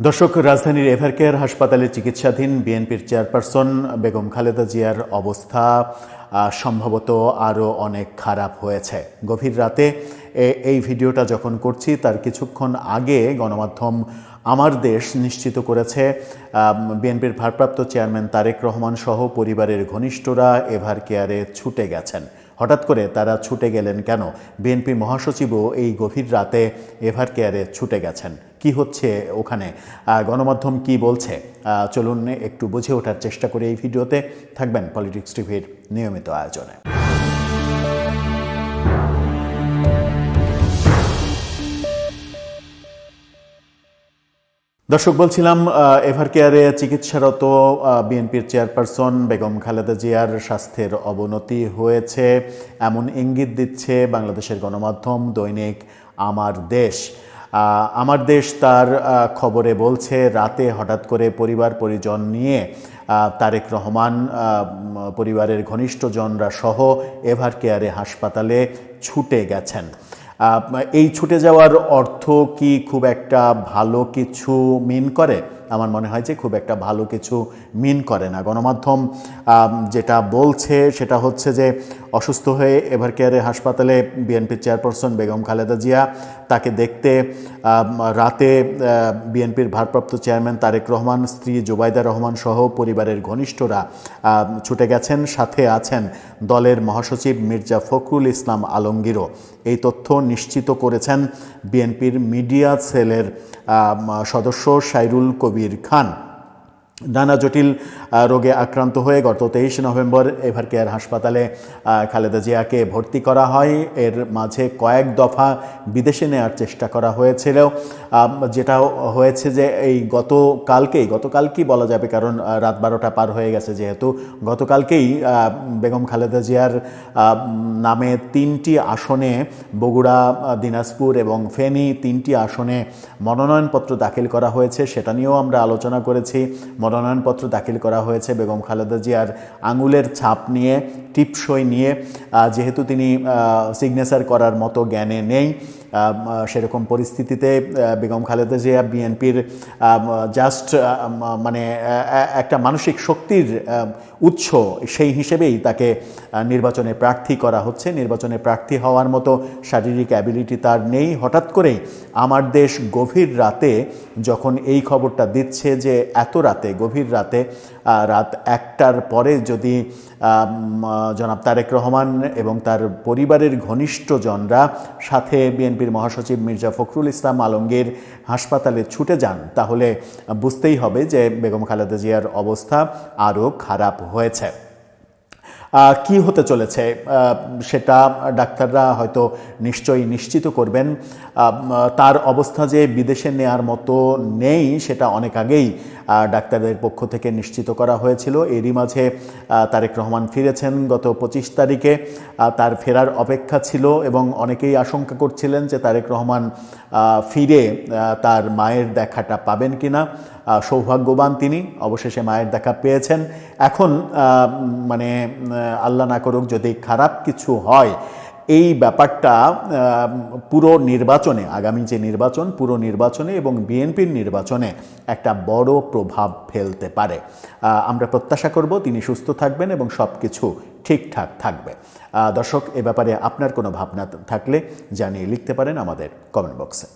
দর্শক, রাজধানীর এভারকেয়ার হাসপাতালে চিকিৎসাধীন বিএনপির চেয়ারপারসন বেগম খালেদা জিয়ার অবস্থা সম্ভবত আরও অনেক খারাপ হয়েছে। গভীর রাতে এই ভিডিওটা যখন করছি, তার কিছুক্ষণ আগে গণমাধ্যম আমার দেশ নিশ্চিত করেছে বিএনপির ভারপ্রাপ্ত চেয়ারম্যান তারেক রহমান সহ পরিবারের ঘনিষ্ঠরা এভার কেয়ারে ছুটে গেছেন। হঠাৎ করে তারা ছুটে গেলেন কেন? বিএনপি মহাসচিবও এই গভীর রাতে এভার কেয়ারে ছুটে গেছেন। কি হচ্ছে ওখানে? গণমাধ্যম কি বলছে? চলুন একটু বুঝে ওঠার চেষ্টা করে এই ভিডিওতে। থাকবেন পলিটিক্স টিভির নিয়মিত আয়োজনে। দর্শক, বলছিলাম এভার কেয়ারে চিকিৎসারত বিএনপির চেয়ারপারসন বেগম খালেদা জিয়ার স্বাস্থ্যের অবনতি হয়েছে। এমন ইঙ্গিত দিচ্ছে বাংলাদেশের গণমাধ্যম দৈনিক আমার দেশ। আমার দেশ তার খবরে বলছে, রাতে হঠাৎ করে পরিবার পরিজন নিয়ে তারেক রহমান পরিবারের ঘনিষ্ঠজনরা সহ এভার কেয়ারে হাসপাতালে ছুটে গেছেন। এই ছুটে যাওয়ার অর্থ কি খুব একটা ভালো কিছু মিন করে? আমার মনে হয় যে খুব একটা ভালো কিছু মিন করে না। গণমাধ্যম যেটা বলছে সেটা হচ্ছে যে অসুস্থ হয়ে এভার কেয়ারে হাসপাতালে বিএনপির চেয়ারপারসন বেগম খালেদা জিয়া, তাকে দেখতে রাতে বিএনপির ভারপ্রাপ্ত চেয়ারম্যান তারেক রহমান, স্ত্রী জুবাইদা রহমান সহ পরিবারের ঘনিষ্ঠরা ছুটে গেছেন, সাথে আছেন দলের মহাসচিব মির্জা ফখরুল ইসলাম আলমগীরও। এই তথ্য নিশ্চিত করেছেন বিএনপির মিডিয়া সেলের সদস্য সাইরুল কবির খান। নানা জটিল রোগে আক্রান্ত হয়ে গত তেইশ নভেম্বর এভার কেয়ার হাসপাতালে খালেদা জিয়াকে ভর্তি করা হয়। এর মাঝে কয়েক দফা বিদেশে নেওয়ার চেষ্টা করা হয়েছিল। যেটা হয়েছে যে এই গতকালকেই গতকালকেই বলা যাবে? কারণ রাত বারোটা পার হয়ে গেছে যেহেতু। গতকালকেই বেগম খালেদা জিয়ার নামে তিনটি আসনে বগুড়া দিনাজপুর এবং ফেনী তিনটি আসনে মনোনয়নপত্র দাখিল করা হয়েছে। সেটা নিয়েও আমরা আলোচনা করেছি। মনোনয়নপত্র দাখিল করা হয়েছে বেগম খালেদা জিয়ার আঙুলের ছাপ নিয়ে, টিপসই নিয়ে। যেহেতু তিনি সিগনেচার করার মতো জ্ঞানে নেই সেরকম পরিস্থিতিতে বেগম খালেদা জিয়া বিএনপির জাস্ট মানে একটা মানসিক শক্তির উৎস সেই হিসেবেই তাকে নির্বাচনে প্রার্থী করা হচ্ছে। নির্বাচনে প্রার্থী হওয়ার মতো শারীরিক অ্যাবিলিটি তার নেই। হঠাৎ করেই আমার দেশ গভীর রাতে যখন এই খবরটা দিচ্ছে যে এত রাতে, গভীর রাতে রাত একটার পরে যদি জনাব তারেক রহমান এবং তার পরিবারের ঘনিষ্ঠজনরা সাথে বিএনপির মহাসচিব মির্জা ফখরুল ইসলাম আলমগীর হাসপাতালে ছুটে যান, তাহলে বুঝতেই হবে যে বেগম খালেদা জিয়ার অবস্থা আরও খারাপ হয়েছে। কি হতে চলেছে? সেটা ডাক্তাররা হয়তো নিশ্চয়ই নিশ্চিত করবেন। তার অবস্থা যে বিদেশে নেয়ার মতো নেই, সেটা অনেক আগেই ডাক্তারদের পক্ষ থেকে নিশ্চিত করা হয়েছিল। এরই মাঝে তারেক রহমান ফিরেছেন গত পঁচিশ তারিখে। তার ফেরার অপেক্ষা ছিল এবং অনেকেই আশঙ্কা করছিলেন যে তারেক রহমান ফিরে তার মায়ের দেখাটা পাবেন কিনা। সৌভাগ্যবান তিনি, অবশেষে মায়ের দেখা পেয়েছেন। এখন মানে আল্লাহ না করুক, যদি খারাপ কিছু হয় এই ব্যাপারটা পুরো নির্বাচনে, আগামী যে নির্বাচন, পুরো নির্বাচনে এবং বিএনপির নির্বাচনে একটা বড় প্রভাব ফেলতে পারে। আমরা প্রত্যাশা করব তিনি সুস্থ থাকবেন এবং সব কিছু ঠিকঠাক থাকবে। দর্শক, এ ব্যাপারে আপনার কোনো ভাবনা থাকলে জানিয়ে লিখতে পারেন আমাদের কমেন্ট বক্সে